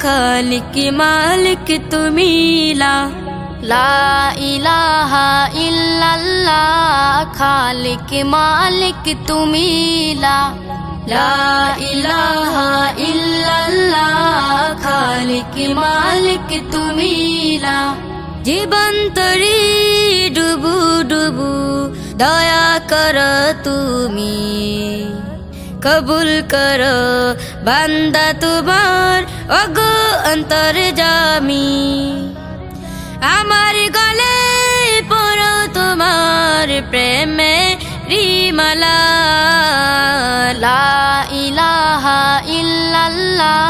খালিক মালিক তুমি লা। লা ইলাহা ইল্লাল্লাহ, খালিক মালিক তুমি লা। লা ইলাহা ইল্লাল্লাহ, খালিক মালিক তুমি লা। জীবন তরি ডুবু ডুবু, দয়া কর তুমি। কবুল কর। বান্দা তোমার অগো অন্তর জামি। আমার গলে পড়ো তোমার প্রেমে রিমালা। ইলাহা ইল্লাল্লাহ,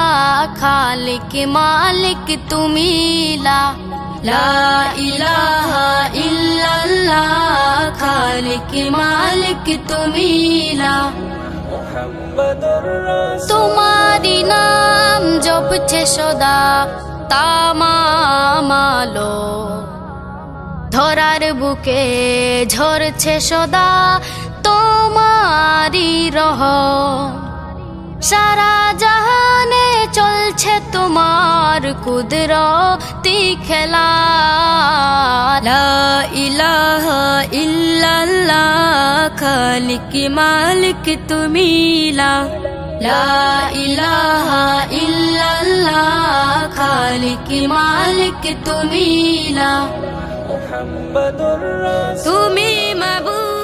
খালিক মালিক তুমি লা ইলাহা ইল্লাল্লাহ, খালিক মালিক তুমি লা। তোমারি নাম জপছে সদা তামামালো ধরার বুকে ঝরছে সদা তোমারি রহ। সারা জাহানে চলছে তোমার কুদরতি খেলা। লা ইলাহা ইল্লাল্লাহ খালিক মালিক তুমি লা ইলাহা ইল্লাল্লাহ। খালিক মালিক তুমি লা। তুমি মাবুদ।